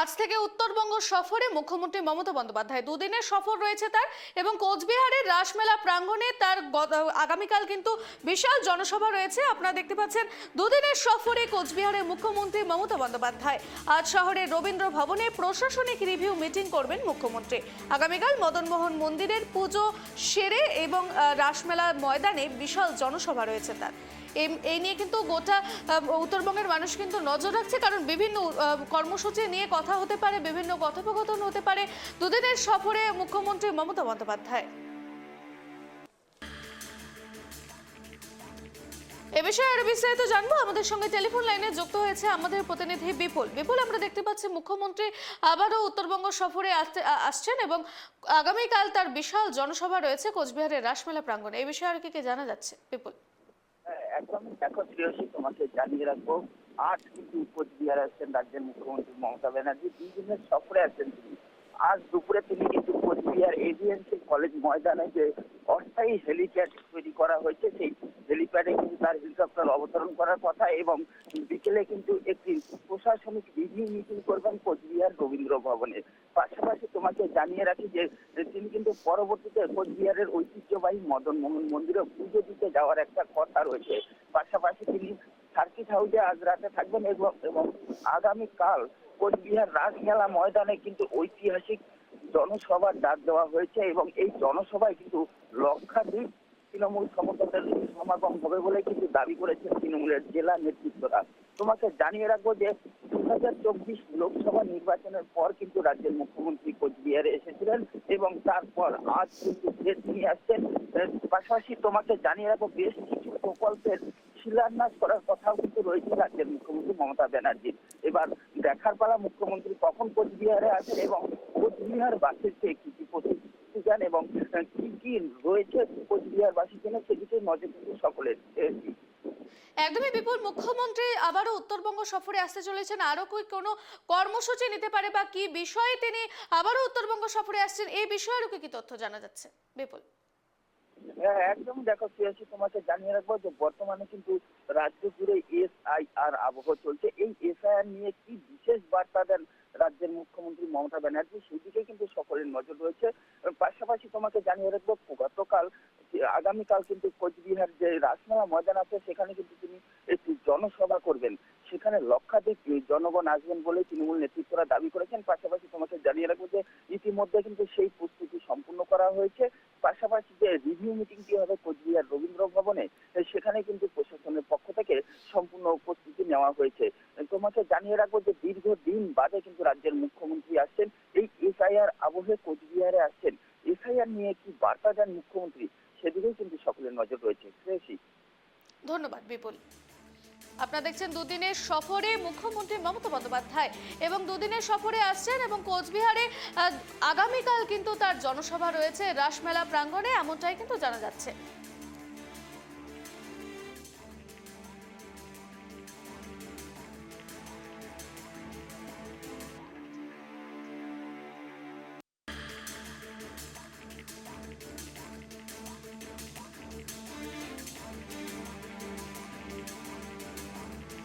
আজ থেকে উত্তরবঙ্গ সফরে মুখ্যমন্ত্রী মমতা বন্দ্যোপাধ্যায়। দুদিনের সফর রয়েছে তার এবং কোচবিহারের রাসমেলা প্রাঙ্গণে তার আগামীকাল কিন্তু বিশাল জনসভা রয়েছে। আপনারা দেখতে পাচ্ছেন, দুদিনের সফরে কোচবিহারের মুখ্যমন্ত্রী মমতা বন্দ্যোপাধ্যায়। আজ শহরের রবীন্দ্র ভবনে প্রশাসনিক রিভিউ মিটিং করবেন মুখ্যমন্ত্রী। আগামীকাল মদনমোহন মন্দিরের পুজো সেরে এবং রাসমেলা ময়দানে বিশাল জনসভা রয়েছে তার। এই- নিয়ে কিন্তু গোটা উত্তরবঙ্গের মানুষ কিন্তু নজর রাখছে, কারণ বিভিন্ন কর্মসূচি নিয়ে কথা হতে পারে, বিভিন্ন কথোপকথন হতে পারে। দুদিনের সফরে মুখ্যমন্ত্রী মমতা বন্দ্যোপাধ্যায়। এ বিষয়ে আরও বিস্তারিত জানব। আমাদের সঙ্গে টেলিফোন লাইনে যুক্ত হয়েছে আমাদের প্রতিনিধি বিপুল। বিপুল, আমরা দেখতে পাচ্ছি মুখ্যমন্ত্রী আবারও উত্তরবঙ্গ সফরে আসছেন এবং আগামীকাল তার বিশাল জনসভা রয়েছে কোচবিহারের রাসমেলা প্রাঙ্গণে। এই বিষয়ে আর কি জানা যাচ্ছে? বিপুল। হ্যাঁ, একদম দেখো শ্রেয়সী তোমাকে জানিয়ে রাখব। আজ কিন্তু কোচবিহার আসছেন রাজ্যের মুখ্যমন্ত্রী মমতা ব্যানার্জি দুই দিনের সফরে আছেন তিনি। আজ দুপুরে তিনি কিন্তু কোচবিহার এভিএনসি কলেজ ময়দানে যে অস্থায়ী হেলিপ্যাড তৈরি করা হয়েছে সেই হেলিপ্যাডে তার হেলিকপ্টার অবতরণ করার কথা এবং বিকেলে কিন্তু একটি প্রশাসনিক রিভিউ মিটিং করবেন কোচবিহার রবীন্দ্র ভবনে। পাশাপাশি তোমাকে জানিয়ে রাখি যে তিনি কিন্তু পরবর্তীতে কোচবিহারের ঐতিহ্যবাহী মদন মোহন মন্দিরে পুজো দিতে যাওয়ার একটা কথা রয়েছে। পাশাপাশি তিনি সার্কিট হাউসে আজ রাতে থাকবেন এবং আগামীকাল কোচবিহার রাজমেলা ময়দানে কিন্তু ঐতিহাসিক জনসভার ডাক দেওয়া হয়েছে এবং এই জনসভায় কিন্তু লক্ষাধিক তৃণমূল সমর্থকদের সমাগম হবে বলে কিন্তু দাবি করেছেন তৃণমূলের জেলা নেতৃত্বরা, তোমাকে জানিয়ে রাখব যে দু হাজার চব্বিশ লোকসভা নির্বাচনের পর কিন্তু রাজ্যের মুখ্যমন্ত্রী কোচবিহারে এসেছিলেন এবং তারপর আজ কিন্তু তিনি আসছেন। পাশাপাশি তোমাকে জানিয়ে রাখব বেশ কিছু প্রকল্পের শিলান্যাস করার কথাও কিন্তু রয়েছে রাজ্যের মুখ্যমন্ত্রী মমতা ব্যানার্জির এবার দেখার পালা মুখ্যমন্ত্রী কখন কোচবিহারে আসেন এবং কোচবিহার বাসীকে কি কি প্রতিশ্রুতি এবং কি কি রয়েছে কোচবিহার বাসীর জন্য সেদিকে নজর কিন্তু সকলের একদমই বিপুল। মুখ্যমন্ত্রী আবারও উত্তরবঙ্গ সফরে আসতে চলেছেন। আরও কি কোনো কর্মসূচি নিতে পারে বা কি বিষয়ে তিনি আবারও উত্তরবঙ্গ সফরে আসছেন এই বিষয়ে আরও কি কি তথ্য জানা যাচ্ছে? বিপুল। হ্যাঁ একদম। দেখো শ্রেয়াসী তোমাকে জানিয়ে রাখব যে বর্তমানে কিন্তু রাজ্য জুড়ে এস আই আর আবহ চলছে। এই এসআইআর নিয়ে কি বিশেষ বার্তা দেন রাজ্যের মুখ্যমন্ত্রী মমতা ব্যানার্জি সেদিকে কিন্তু সকলের নজর রয়েছে। পাশাপাশি তোমাকে জানিয়ে রাখব, গতকাল, আগামীকাল কিন্তু কোচবিহার যে রাসমেলা ময়দান আছে, সেখানে কিন্তু তিনি একটি জনসভা করবেন। সেখানে লক্ষাধিক জনগণ আসবেন বলে তৃণমূল নেতৃত্বরা দাবি করেছেন। পাশাপাশি তোমাকে জানিয়ে রাখব যে, ইতিমধ্যে কিন্তু সেই প্রস্তুতি সম্পূর্ণ করা হয়েছে। পাশাপাশি যে রিভিউ মিটিংটি হবে কোচবিহার রবীন্দ্র ভবনে, সেখানে কিন্তু প্রশাসনের পক্ষ থেকে সম্পূর্ণ প্রস্তুতি নেওয়া হয়েছে। তোমাকে জানিয়ে রাখব যে রাজ্যের মুখ্যমন্ত্রী আসছেন এই এসআইআর আবহে কোচবিহারে আসছেন এসআইআর নিয়ে কি বার্তা দেন মুখ্যমন্ত্রী? সেদিকেই কিন্তু সকলের নজর রয়েছে। শ্রেয়সী ধন্যবাদ, বিপুল। আপনারা দেখছেন দুদিনের সফরে মুখ্যমন্ত্রী মমতা বন্দ্যোপাধ্যায় এবং দুদিনের সফরে আসছেন এবং কোচবিহারে আগামীকাল কিন্তু তার জনসভা রয়েছে, রাসমেলা প্রাঙ্গণে, এমনটাই কিন্তু জানা যাচ্ছে।